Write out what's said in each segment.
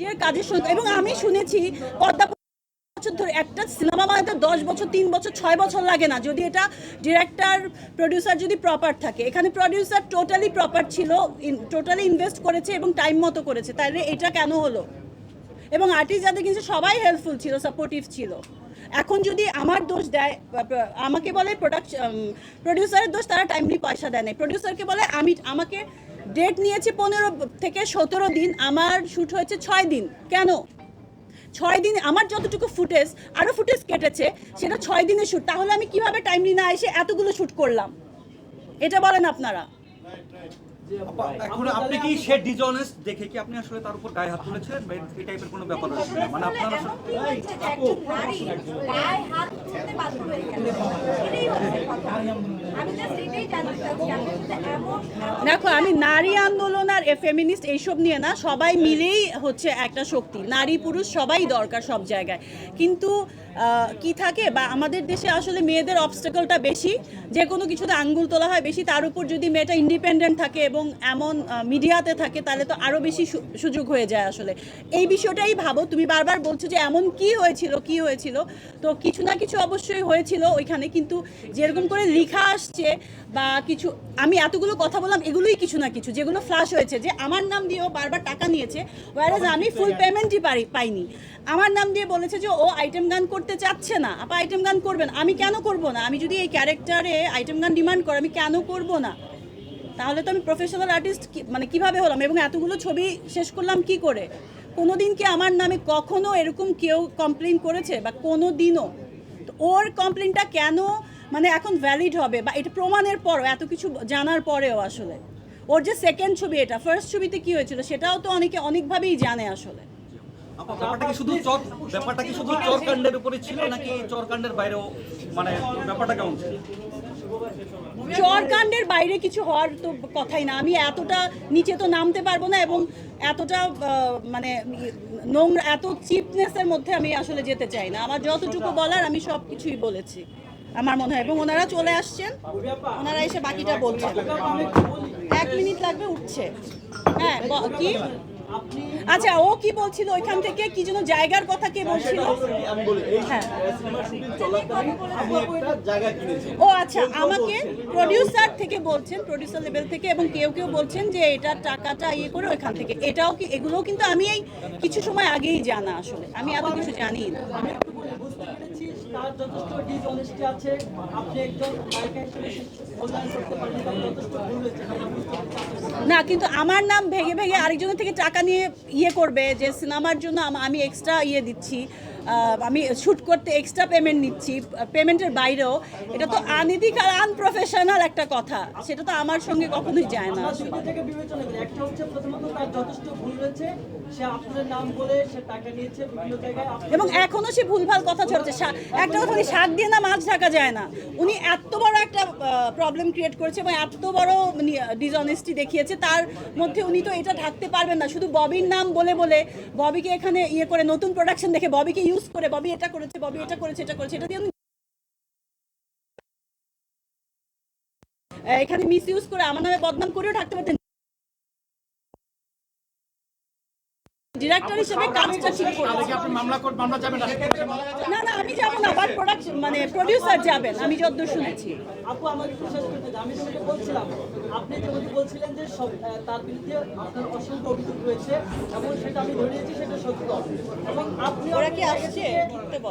নিজের কাজের সঙ্গে এবং আমি শুনেছি পদ্মা বছর ধরে একটা সিনেমা বানাতে দশ বছর, তিন বছর, ছয় বছর লাগে না। যদি এটা ডিরেক্টর প্রডিউসার যদি প্রপার থাকে, এখানে প্রডিউসার টোটালি প্রপার ছিল টোটালি ইনভেস্ট করেছে এবং টাইম মতো করেছে। তাহলে এটা কেন হলো? এবং আর্টিস্ট যাদের কিন্তু সবাই হেল্পফুল ছিল সাপোর্টিভ ছিল। এখন যদি আমার দোষ দেয় আমাকে বলে প্রোডাকশন প্রডিউসারের দোষ তারা টাইমলি পয়সা দেয় না প্রডিউসারকে বলে আমি আমাকে ডেট নিয়েছে পনেরো থেকে সতেরো দিন আমার শ্যুট হয়েছে ছয় দিন। কেন? ছয় দিন আমার যতটুকু ফুটেজ আরও ফুটেজ কেটেছে সেটা ছয় দিনের শ্যুট তাহলে আমি কীভাবে টাইমলি না এসে এতগুলো শ্যুট করলাম? এটা বলেন আপনারা। আপা, এখন আপনি কি সে ডিজনেস্ট দেখে কি আপনি আসলে তার উপর গায়ে হাত তুলেছিলেন এই টাইপের কোনো ব্যাপার কিনা? মানে আপনার দেখো আমি নারী আন্দোলন আর ফেমিনিস্ট এইসব নিয়ে না সবাই মিলেই হচ্ছে একটা শক্তি। নারী পুরুষ সবাই দরকার সব জায়গায়। কিন্তু কি থাকে? বা আমাদের দেশে আসলে মেয়েদের অবস্টাকলটা বেশি। যে কোনো কিছুতে আঙ্গুল তোলা হয় বেশি। তার উপর যদি মেয়েটা ইন্ডিপেন্ডেন্ট থাকে এবং এমন মিডিয়াতে থাকে, তাহলে তো আরও বেশি সুযোগ হয়ে যায় আসলে। এই বিষয়টাই ভাবো, তুমি বারবার বলছো যে এমন কি হয়েছিল কি হয়েছিল? তো কিছু না কিছু অবশ্যই হয়েছিল ওইখানে, কিন্তু যেরকম করে লেখা আসছে বা কিছু, আমি এতগুলো কথা বললাম, এগুলোই কিছু না কিছু, যেগুলো ফ্লাশ হয়েছে, যে আমার নাম দিয়েও বারবার টাকা নিয়েছে ওয়ারাজ আমি ফুল পেমেন্টই পারি, পাইনি। আমার নাম দিয়ে বলেছে যে ও আইটেম গান করতে চাচ্ছে না, আপা আইটেম গান করবেন, আমি কেন করব না? আমি যদি এই ক্যারেক্টারে আইটেম গান ডিমান্ড করে, আমি কেন করব না? তাহলে তো আমি প্রফেশনাল আর্টিস্ট মানে কীভাবে হলাম? এবং এতগুলো ছবি শেষ করলাম কি করে? কোনো দিন কি আমার নামে কখনো এরকম কেউ কমপ্লেন করেছে? বা কোনো দিনও তো ওর কমপ্লেনটা কেন মানে এখন ভ্যালিড হবে? বা এটা প্রমাণের পরও, এত কিছু জানার পরেও আসলে। ওর যে সেকেন্ড ছবি এটা ফার্স্ট ছবিতে কি হয়েছিল সেটাও তো অনেকে অনেকভাবেই জানে আসলে। চর ব্যাপারটা মানে চরকাণ্ডের বাইরে কিছু হওয়ার তো কথাই না। আমি এতটা নিচে তো নামতে পারব না এবং এতটা মানে নোংরা, এত চিপনেসের মধ্যে আমি আসলে যেতে চাই না। আমার যতটুকু বলার আমি সব কিছুই বলেছি, আমার মনে হয়। এবং ওনারা চলে আসছেন। ওনারা এসে বাকিটা বলছেন। এক মিনিট লাগবে, উঠছে। হ্যাঁ কি? আচ্ছা ও কি বলছিল? ওইখান থেকে কি যেন জায়গার কথা কে বলছিল? হ্যাঁ। ও আচ্ছা আমাকে প্রডিউসার থেকে বলছেন প্রডিউসার লেভেল থেকে এবং কেউ কেউ বলছেন যে এটা টাকাটা ইয়ে করে ওইখান থেকে। এটাও কি এগুলোও কিন্তু আমি এই কিছু সময় আগেই জানা আসলে। আমি এত কিছু জানি না। তার যথেষ্ট ডিসঅনেস্টি আছে। আপনি একজন না কিন্তু আমার নাম ভেঙে ভেঙে আরেকজনের থেকে টাকা নিয়ে ইয়ে করবে যে সিনেমার জন্য আমি এক্সট্রা ইয়ে দিচ্ছি। আমি শ্যুট করতে এক্সট্রা পেমেন্ট নিচ্ছি পেমেন্টের বাইরেও। এটা তো আনইদিক আর আনপ্রফেশনাল একটা কথা। সেটা তো আমার সঙ্গে কখনোই যায় না। আমরা দুইটা থেকে বিবেচনা করি। একটা হচ্ছে প্রথমত তার যথেষ্ট ভুল হয়েছে। সে আপনার নাম বলে সে টাকা নিয়েছে বিভিন্ন জায়গায়। এবং এখনও সে ভুলভাল কথা ছড়াচ্ছে। শা- একটা কথা শাক দিয়ে না মাছ ঢাকা যায় না। উনি এত বড় একটা প্রবলেম ক্রিয়েট করেছে বা এত বড় ডিসঅনেস্টি দেখিয়েছে, তার মধ্যে উনি তো এটা ঢাকতে পারবেন না। শুধু ববির নাম বলে বলে ববিকে এখানে ইয়ে করে, নতুন প্রোডাকশন দেখে ববিকে ইউজ করে, ববি এটা করেছে, ববি এটা করেছে এটা করেছে, এটা দিয়ে এখানে মিস ইউজ করে, আমার নামে বদনাম করেও ঢাকতে পারতেন ডিরেক্টর হিসেবে কাজটা ঠিক করেছে আপনি মামলা কোর্ট মামলা যাবেন না না আমি যাব না বাট প্রোডাকশন মানে প্রডিউসার যাবেন আমি যতদূর শুনেছি। আপু আমাকে শেষ করতে। আমি তোমাকে বলছিলাম আপনি যেমন বলছিলেন যে তার বিরুদ্ধে আপনার অসংখ্য অভিযোগ রয়েছে এবং সেটা আমি ধরে নিয়েছি সেটা সত্য এবং আপনি ওরা কি আসছে?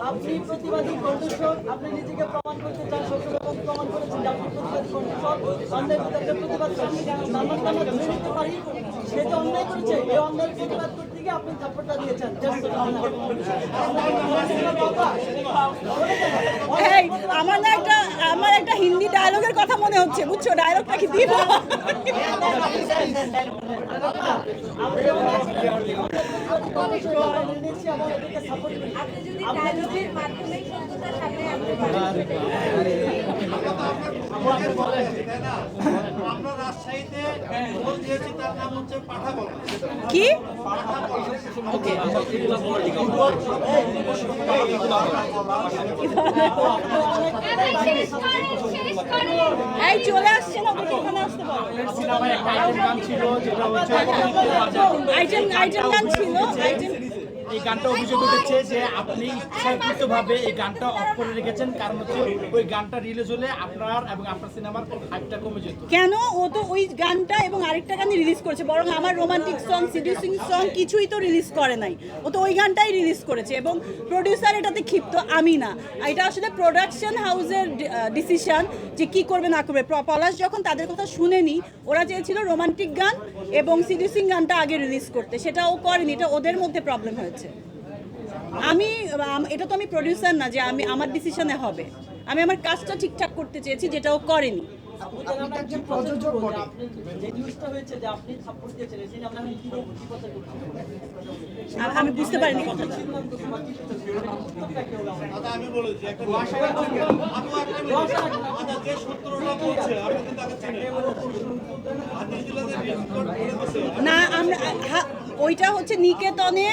আপনি প্রতিবাদী কণ্ঠস্বর আপনি নিজেকে প্রমাণ করতে চান সত্য এবং প্রমাণ করেছেন যে আপনি প্রতিবাদী কণ্ঠস্বর অন্যায় বিরুদ্ধে প্রতিবাদ করেন তার মানে আমরা ধরে নিতে পারি সে যে অন্যায় করেছে এই অন্যায়ের প্রতিবাদ করতে আপনি থাপ্পড়টা দিয়েছেন। এই আমার না একটা আমার একটা হিন্দি ডায়লগের কথা মনে হচ্ছে বুঝছ? ডায়লগটা কি দিব? যদি ডায়লগের মাধ্যমে সত্যতার সামনে এই চলে আসছে না এখানে আসতে পারো আইটেম আইটেম গান ছিল আইটেম এই গানটা অভিযোগ উঠেছে যে আপনি ইচ্ছাকৃতভাবে এই গানটা অফ করে রেখেছেন। কারণ হচ্ছে ওই গানটা রিলিজ হলে আপনার এবং আপনার সিনেমার হাইপটা কমে যেত। কেন? ও তো ওই গানটা এবং আরেকটা গানই রিলিজ করেছে। বরং আমার রোমান্টিক সং সিডিউসিং সং কিছুই তো রিলিজ করে নাই। ও তো ওই গানটাই রিলিজ করেছে এবং প্রডিউসার এটাতে ক্ষিপ্ত আমি না। এটা আসলে প্রোডাকশন হাউসের ডিসিশন যে কি করবে, না করবে। পলাশ যখন তাদের কথা শুনেনি, ওরা চেয়েছিল রোমান্টিক গান এবং সিডিসিং গানটা আগে রিলিজ করতে। সেটা ও করেনি, এটা ওদের মধ্যে প্রবলেম হয়েছে। আমি এটা তো আমি প্রডিউসার না যে আমি, আমার ডিসিশনে হবে। আমি আমার কাজটা ঠিকঠাক করতে চেয়েছি, যেটা ও করেনি। আমি বুঝতে পারিনি? আমি যে সূত্রটা বলছে আপনি কিন্তু তাকে চিনেন। না আমরা ওইটা হচ্ছে নিকেতনে